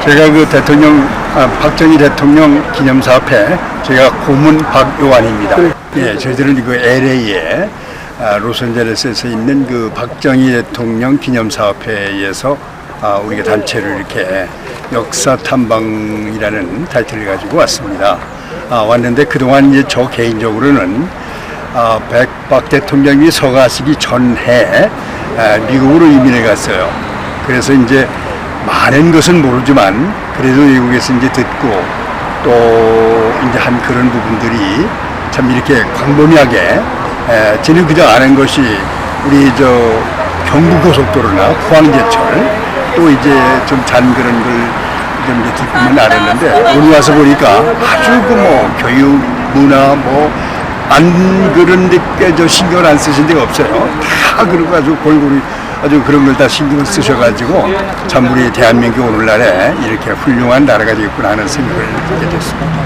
제가 그 대통령 아, 박정희 대통령 기념사업회 제가 고문 박요한입니다. 예, 저희들은 그 LA에 아, 로스앤젤레스에서 있는 그 박정희 대통령 기념사업회에서 아, 우리가 단체를 이렇게 역사 탐방이라는 타이틀을 가지고 왔습니다. 아, 왔는데 그동안 이제 저 개인적으로는 아, 백, 박 대통령이 서가시기 전해 아, 미국으로 이민을 갔어요. 그래서 이제 많은 것은 모르지만 그래도 미국에서 이제 듣고 또 이제 한 그런 부분들이 참 이렇게 광범위하게 에, 저는 그저 아는 것이 우리 저 경부고속도로나 포항제철 또 이제 좀 잔 그런 걸 좀 이제 듣고만 알았는데 오늘 와서 보니까 아주 그 뭐 교육 문화 뭐안 그런 데께 저 신경을 안 쓰신 데가 없어요. 다 그러고 아주 골고루 아주 그런 걸 다 신경을 쓰셔가지고 참 우리 대한민국 오늘날에 이렇게 훌륭한 나라가 되겠구나 하는 생각을 갖게 됐습니다.